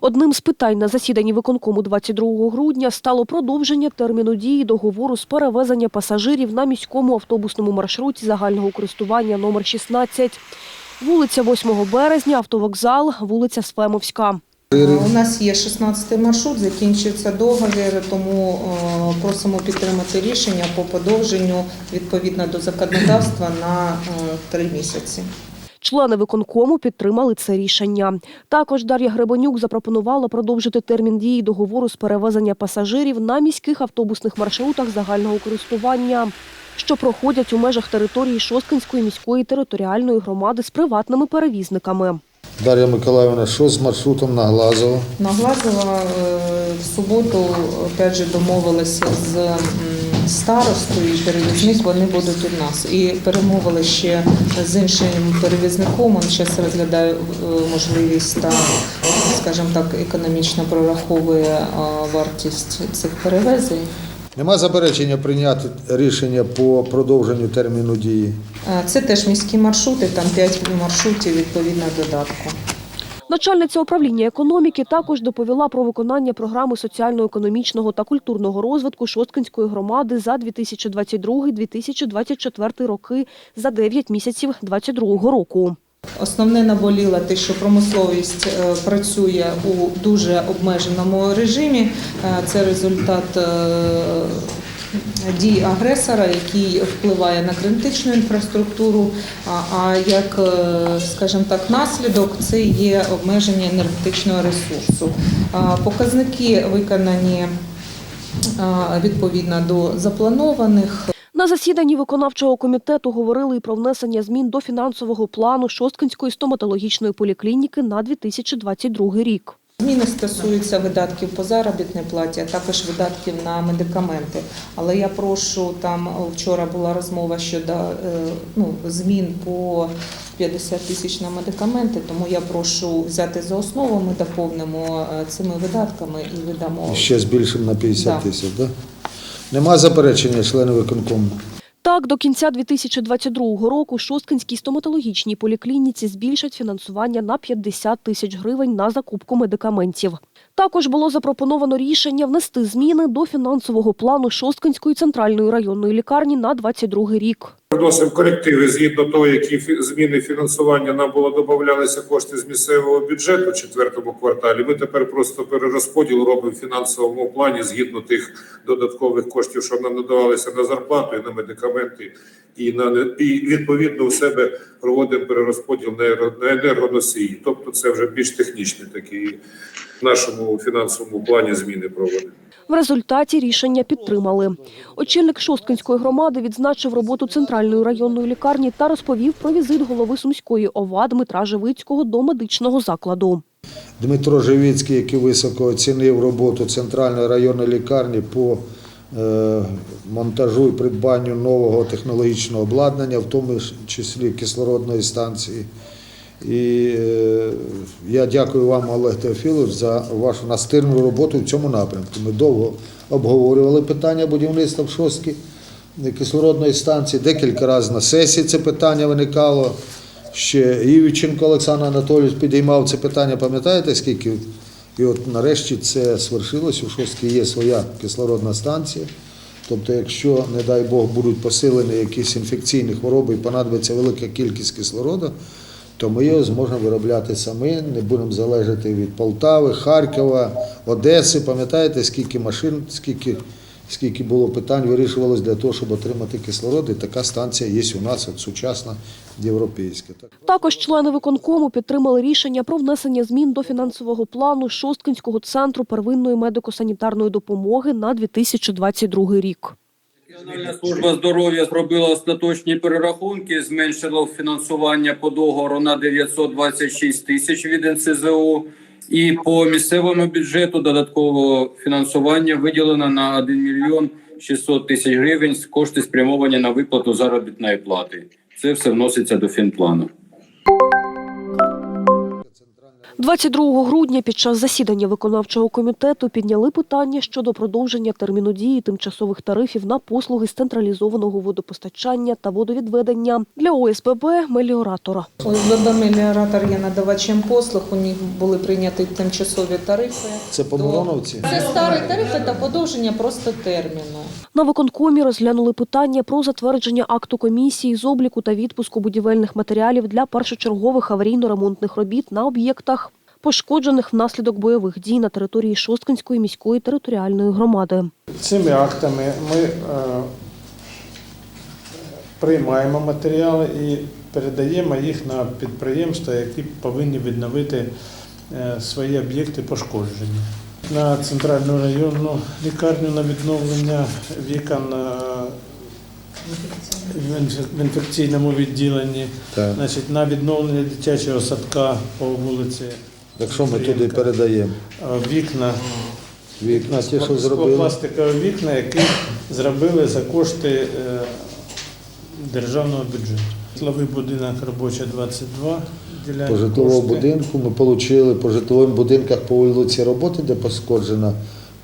Одним з питань на засіданні виконкому 22 грудня стало продовження терміну дії договору з перевезення пасажирів на міському автобусному маршруті загального користування номер 16. Вулиця 8 березня, автовокзал, вулиця Сфемовська. У нас є 16 маршрут, закінчується договір, тому е, просимо підтримати рішення по подовженню відповідно до законодавства на е, три місяці. Члени виконкому підтримали це рішення. Також Дар'я Гребенюк запропонувала продовжити термін дії договору з перевезення пасажирів на міських автобусних маршрутах загального користування, що проходять у межах території Шосткинської міської територіальної громади з приватними перевізниками. Дар'я Миколаївна, що з маршрутом на Глазово? На Глазова е, в суботу опять же домовилися з м, старостою і перевізник, вони будуть у нас. І перемовили ще з іншим перевізником. Він зараз розглядає е, можливість та, скажімо так, економічно прораховує е, вартість цих перевезень. Нема заперечення прийняти рішення по продовженню терміну дії. Е, Це теж міські маршрути, там 5 маршрутів відповідно додатку. Начальниця управління економіки також доповіла про виконання програми соціально-економічного та культурного розвитку Шосткинської громади за 2022-2024 роки за 9 місяців 2022 року. Основне наболіло те, що промисловість е, працює у дуже обмеженому режимі. Е, Це результат е, дій агресора, який впливає на критичну інфраструктуру. А- як, е, скажімо так, наслідок це є обмеження енергетичного ресурсу. Показники виконані відповідно до запланованих. На засіданні виконавчого комітету говорили і про внесення змін до фінансового плану Шосткинської стоматологічної поліклініки на 2022 рік. Зміни стосуються видатків по заробітній платі, а також видатків на медикаменти. Але я прошу там вчора була розмова щодо е, ну, змін по 50 тисяч на медикаменти, тому я прошу взяти за основу. Ми доповнимо е, цими видатками і видамо. Ще збільшимо на 50 Да. тисяч, так? Да? Нема заперечення членів виконкому. Так, до кінця 2022 року Шосткинській стоматологічній поліклініці збільшать фінансування на 50 тисяч гривень на закупку медикаментів. Також було запропоновано рішення внести зміни до фінансового плану Шосткинської центральної районної лікарні на 2022 рік. Вносимо корективи згідно того, які зміни фінансування нам було додавалися кошти з місцевого бюджету в четвертому кварталі. Ми тепер просто перерозподіл робимо в фінансовому плані згідно тих додаткових коштів, що нам надавалися на зарплату і на медикаменти, і на і відповідно у себе проводимо перерозподіл на енергоносії. Тобто, це вже більш технічний такий в нашому фінансовому плані зміни проводимо. В результаті рішення підтримали. Очільник Шосткинської громади відзначив роботу центральної районної лікарні та розповів про візит голови Сумської ОВА Дмитра Живицького до медичного закладу. Дмитро Живіцький, який високо оцінив роботу центральної районної лікарні по е, монтажу і придбанню нового технологічного обладнання, в тому числі кислородної станції. І е, я дякую вам, Олег Теофілович, за вашу настирну роботу в цьому напрямку. Ми довго обговорювали питання будівництва в шостки кислородної станції. Декілька разів на сесії це питання виникало. Ще Івченко Олександр Анатолійович підіймав це питання, пам'ятаєте, скільки? І от нарешті це свершилось. У Шостці є своя кислородна станція. Тобто, якщо, не дай Бог, будуть посилені якісь інфекційні хвороби і понадобиться велика кількість кислороду, то ми його зможемо виробляти самі, не будемо залежати від Полтави, Харкова, Одеси. Пам'ятаєте, скільки машин, скільки, скільки було питань вирішувалось для того, щоб отримати кислород, і така станція є у нас, от сучасна європейська. Також члени виконкому підтримали рішення про внесення змін до фінансового плану Шосткинського центру первинної медико-санітарної допомоги на 2022 рік. Національна служба здоров'я зробила остаточні перерахунки, зменшила фінансування по договору на 926 тисяч від НСЗУ. І по місцевому бюджету додаткового фінансування виділено на 1 мільйон 600 тисяч гривень. з Кошти спрямовані на виплату заробітної плати. Це все вноситься до фінплану. 22 грудня під час засідання виконавчого комітету підняли питання щодо продовження терміну дії тимчасових тарифів на послуги з централізованого водопостачання та водовідведення для ОСББ «Меліоратора». ОСББ «Меліоратор» є надавачем послуг, у них були прийняті тимчасові тарифи. Це по Мироновці? Це старі тарифи та подовження просто терміну. На виконкомі розглянули питання про затвердження акту комісії з обліку та відпуску будівельних матеріалів для першочергових аварійно-ремонтних робіт на об'єктах, пошкоджених внаслідок бойових дій на території Шосткинської міської територіальної громади. Цими актами ми е, приймаємо матеріали і передаємо їх на підприємства, які повинні відновити е, свої об'єкти пошкоджені. На центральну районну лікарню на відновлення вікон в інфекційному відділенні, Так. значить, на відновлення дитячого садка по вулиці. Так що ми туди передаємо? Вікна Вікна, ті, що зробили. Пластикові вікна, які зробили за кошти е, державного бюджету. Житловий будинок робоча 22. Ділянка По житловому кошти. будинку ми отримали по житловим будинках по вулиці роботи, де пошкоджена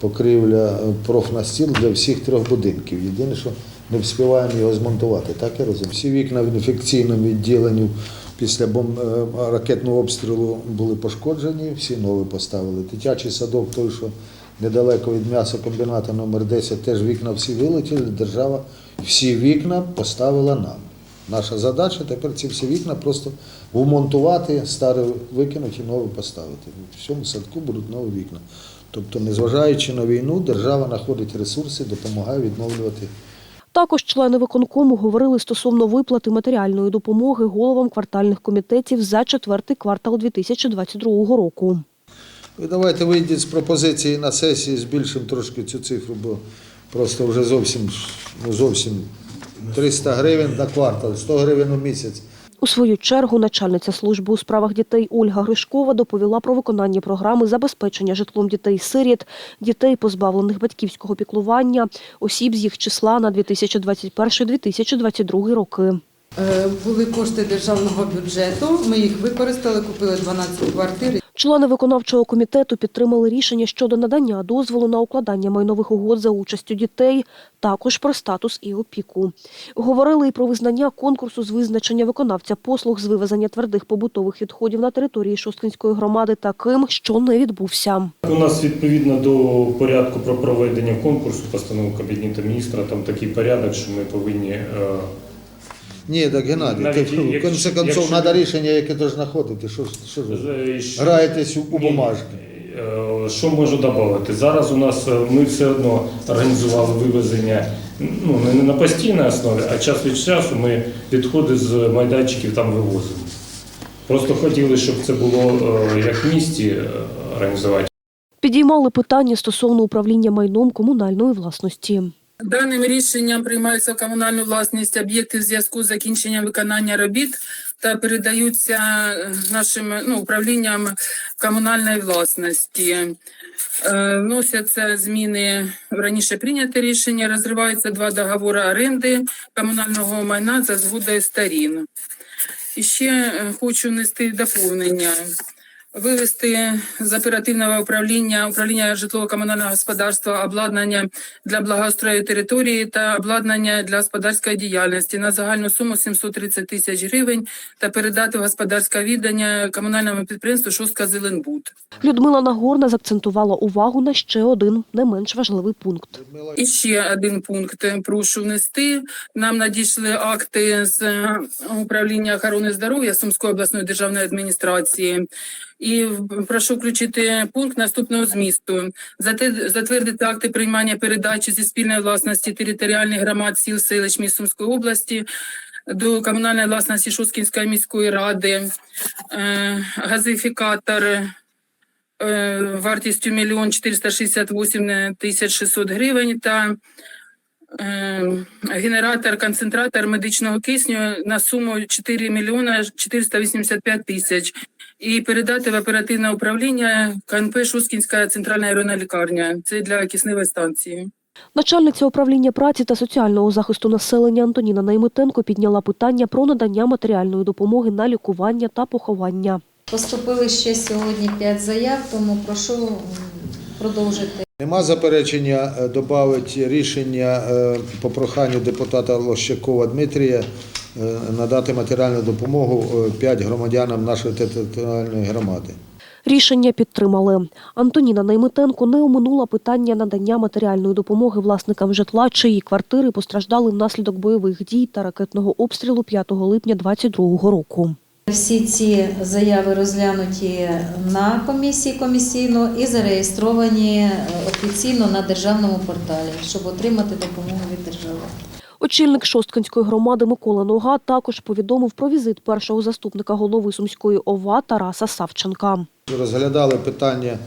покрівля е, профнастіл для всіх трьох будинків. Єдине, що не встигаємо його змонтувати. Так я розумію. Всі вікна в інфекційному відділенні після бомб... е, ракетного обстрілу були пошкоджені, всі нові поставили. Дитячий садок, той, що недалеко від м'ясокомбінату номер 10, теж вікна всі вилетіли. Держава всі вікна поставила нам. Наша задача тепер ці всі вікна просто вмонтувати, старі викинути і нові поставити. В всьому садку будуть нові вікна. Тобто, незважаючи на війну, держава знаходить ресурси, допомагає відновлювати Також члени виконкому говорили стосовно виплати матеріальної допомоги головам квартальних комітетів за четвертий квартал 2022 року. Ви давайте вийдіть з пропозиції на сесії, збільшимо трошки цю цифру, бо просто вже зовсім, ну, зовсім 300 гривень на квартал, 100 гривень у місяць. У свою чергу начальниця служби у справах дітей Ольга Гришкова доповіла про виконання програми забезпечення житлом дітей-сиріт, дітей, позбавлених батьківського піклування, осіб з їх числа на 2021-2022 роки. Е, Були кошти державного бюджету. Ми їх використали, купили 12 квартир. Члени виконавчого комітету підтримали рішення щодо надання дозволу на укладання майнових угод за участю дітей, також про статус і опіку. Говорили і про визнання конкурсу з визначення виконавця послуг з вивезення твердих побутових відходів на території Шосткинської громади таким, що не відбувся. У нас відповідно до порядку про проведення конкурсу, постанову Кабінету міністра, там такий порядок, що ми повинні е, Ні, так Геннадій, Навіть ти, в якщо- кінці концов, якщо- треба рішення, яке теж знаходити. Що, ж- що ж ви? е, що- Граєтесь у, у Ні, бумажки. е, Що можу додати? Зараз у нас е, ми все одно організували вивезення ну, не на постійній основі, а час від часу ми відходи з майданчиків там вивозимо. Просто хотіли, щоб це було е, як в місті е, організувати. Підіймали питання стосовно управління майном комунальної власності. Даним рішенням приймаються в комунальну власність об'єкти в зв'язку з закінченням виконання робіт та передаються е, нашим ну, управлінням комунальної власності. Е, Вносяться зміни в раніше прийняте рішення, розриваються два договори оренди комунального майна за згодою сторін. І ще е, хочу внести доповнення. Вивести з оперативного управління управління житлово-комунального господарства обладнання для благоустрою території та обладнання для господарської діяльності на загальну суму 730 тисяч гривень та передати в господарське віддання комунальному підприємству Шостка Зеленбуд. Людмила Нагорна закцентувала увагу на ще один не менш важливий пункт. І ще один пункт прошу внести. Нам надійшли акти з управління охорони здоров'я Сумської обласної державної адміністрації. І прошу включити пункт наступного змісту: затвердити акти приймання передачі зі спільної власності територіальних громад сіл селищ міст Сумської області. До комунальної власності Шускінської міської ради, е, газифікатор е, вартістю мільйон 468 тисяч 600 гривень та е, генератор, концентратор медичного кисню на суму 4 мільйона 485 тисяч і передати в оперативне управління КНП Шускінська центральна районна лікарня. Це для кисневої станції. Начальниця управління праці та соціального захисту населення Антоніна Наймитенко підняла питання про надання матеріальної допомоги на лікування та поховання. Поступили ще сьогодні 5 заяв, тому прошу продовжити. Нема заперечення е, додати рішення е, по проханню депутата Лощакова Дмитрія надати матеріальну допомогу 5 громадянам нашої територіальної громади. Рішення підтримали. Антоніна Наймитенко не оминула питання надання матеріальної допомоги власникам житла, чиї квартири постраждали внаслідок бойових дій та ракетного обстрілу 5 липня 2022 року. Всі ці заяви розглянуті на комісії комісійно і зареєстровані е, офіційно на державному порталі, щоб отримати допомогу від держави. Очільник Шосткинської громади Микола Нога також повідомив про візит першого заступника голови Сумської ОВА Тараса Савченка. Розглядали питання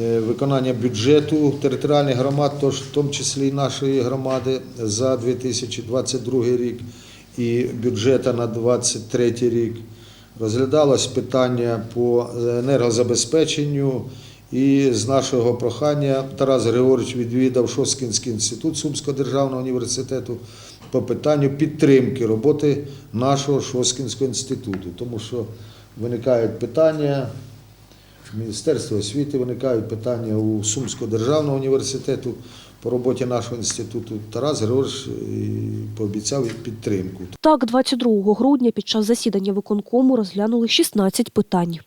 е, виконання бюджету територіальних громад, тож в тому числі і нашої громади за 2022 рік і бюджета на 2023 рік. Розглядалось питання по енергозабезпеченню. І з нашого прохання Тарас Григорович відвідав Шосткінський інститут Сумського державного університету по питанню підтримки роботи нашого Шосткінського інституту, тому що виникають питання в Міністерстві освіти, виникають питання у Сумського державного університету по роботі нашого інституту. Тарас Григорович пообіцяв підтримку. Так, 22 грудня під час засідання виконкому розглянули 16 питань.